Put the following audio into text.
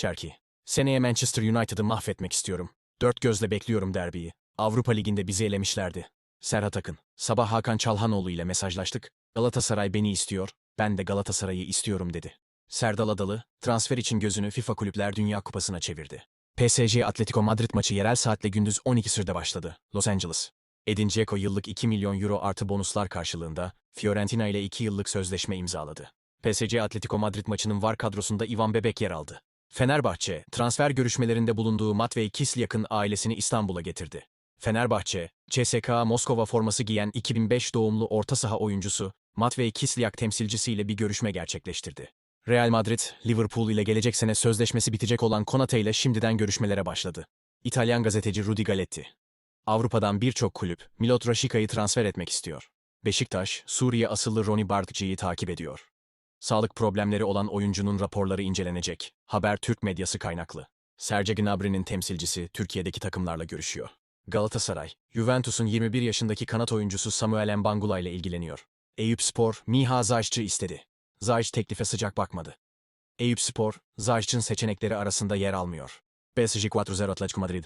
Cherki. Seneye Manchester United'ı mahvetmek istiyorum. Dört gözle bekliyorum derbiyi. Avrupa Ligi'nde bizi elemişlerdi. Serhat Akın. Sabah Hakan Çalhanoğlu ile mesajlaştık. Galatasaray beni istiyor, ben de Galatasaray'ı istiyorum dedi. Serdal Adalı, transfer için gözünü FIFA Kulüpler Dünya Kupası'na çevirdi. PSG Atletico Madrid maçı yerel saatle gündüz 12 sürede başladı. Los Angeles. Edin Dzeko yıllık 2 milyon euro artı bonuslar karşılığında Fiorentina ile 2 yıllık sözleşme imzaladı. PSG Atletico Madrid maçının var kadrosunda Ivan Bebek yer aldı. Fenerbahçe, transfer görüşmelerinde bulunduğu Matvey Kislyak'ın ailesini İstanbul'a getirdi. Fenerbahçe, CSK Moskova forması giyen 2005 doğumlu orta saha oyuncusu Matvey Kislyak temsilcisiyle bir görüşme gerçekleştirdi. Real Madrid, Liverpool ile gelecek sene sözleşmesi bitecek olan Konate ile şimdiden görüşmelere başladı. İtalyan gazeteci Rudi Galetti. Avrupa'dan birçok kulüp Milot Raşika'yı transfer etmek istiyor. Beşiktaş, Suriye asıllı Roni Bartçı'yı takip ediyor. Sağlık problemleri olan oyuncunun raporları incelenecek. Haber Türk medyası kaynaklı. Serge Gnabry'nin temsilcisi Türkiye'deki takımlarla görüşüyor. Galatasaray, Juventus'un 21 yaşındaki kanat oyuncusu Samuel Mbangula ile ilgileniyor. Eyüp Spor, Miha Zayç'ı istedi. Zayç teklife sıcak bakmadı. Eyüp Spor, Zayç'ın seçenekleri arasında yer almıyor. PSG 4-0 Atletico Madrid